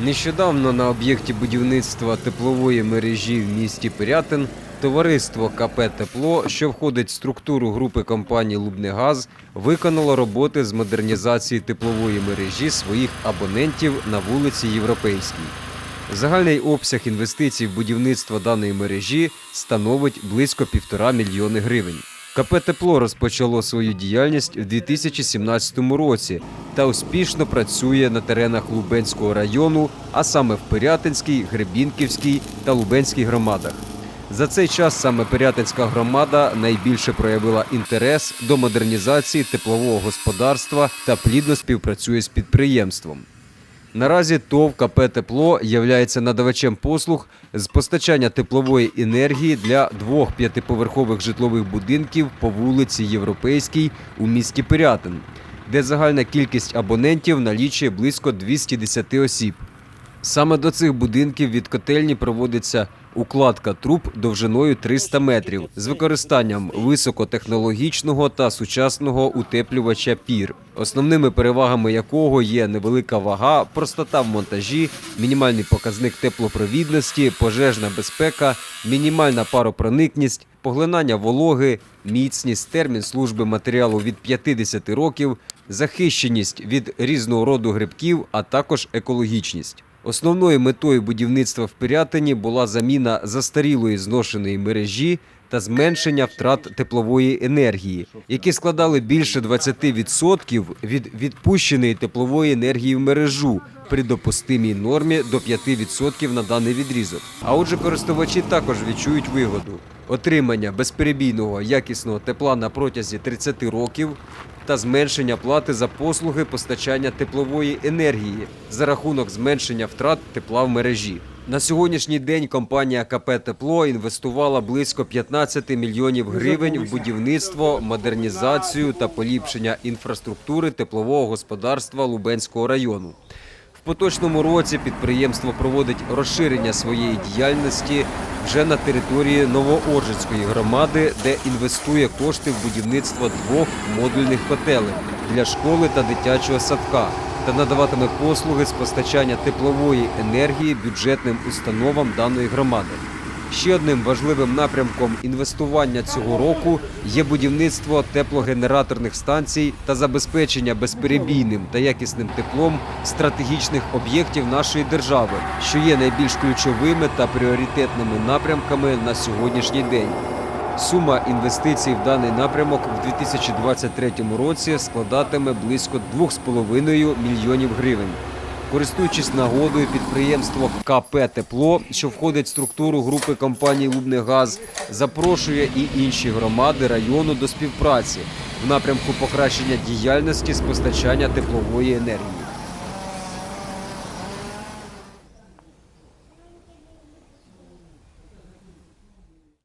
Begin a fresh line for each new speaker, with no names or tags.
Нещодавно на об'єкті будівництва теплової мережі в місті Пирятин товариство КП Тепло, що входить в структуру групи компаній Лубнегаз, виконало роботи з модернізації теплової мережі своїх абонентів на вулиці Європейській. Загальний обсяг інвестицій в будівництво даної мережі становить близько півтора мільйони гривень. КП Тепло розпочало свою діяльність у 2017 році та успішно працює на теренах Лубенського району, а саме в Пирятинській, Гребінківській та Лубенській громадах. За цей час саме Пирятинська громада найбільше проявила інтерес до модернізації теплового господарства та плідно співпрацює з підприємством. Наразі ТОВ КП Тепло являється надавачем послуг з постачання теплової енергії для двох п'ятиповерхових житлових будинків по вулиці Європейській у місті Пирятин, де загальна кількість абонентів налічує близько 210 осіб. Саме до цих будинків від котельні проводиться укладка труб довжиною 300 метрів з використанням високотехнологічного та сучасного утеплювача пір, основними перевагами якого є невелика вага, простота в монтажі, мінімальний показник теплопровідності, пожежна безпека, мінімальна паропроникність, поглинання вологи, міцність, термін служби матеріалу від 50 років, захищеність від різного роду грибків, а також екологічність. Основною метою будівництва в Пирятині була заміна застарілої зношеної мережі та зменшення втрат теплової енергії, які складали більше 20% від відпущеної теплової енергії в мережу при допустимій нормі до 5% на даний відрізок. А отже, користувачі також відчують вигоду отримання безперебійного якісного тепла на протязі 30 років та зменшення плати за послуги постачання теплової енергії за рахунок зменшення втрат тепла в мережі. На сьогоднішній день компанія КП Тепло інвестувала близько 15 мільйонів гривень в будівництво, модернізацію та поліпшення інфраструктури теплового господарства Лубенського району. В поточному році підприємство проводить розширення своєї діяльності вже на території Новооржицької громади, де інвестує кошти в будівництво двох модульних котелень для школи та дитячого садка та надаватиме послуги з постачання теплової енергії бюджетним установам даної громади. Ще одним важливим напрямком інвестування цього року є будівництво теплогенераторних станцій та забезпечення безперебійним та якісним теплом стратегічних об'єктів нашої держави, що є найбільш ключовими та пріоритетними напрямками на сьогоднішній день. Сума інвестицій в даний напрямок в 2023 році складатиме близько 2,5 мільйонів гривень. Користуючись нагодою, підприємство КП Тепло, що входить в структуру групи компаній Лубнегаз, запрошує і інші громади району до співпраці в напрямку покращення діяльності з постачання теплової енергії.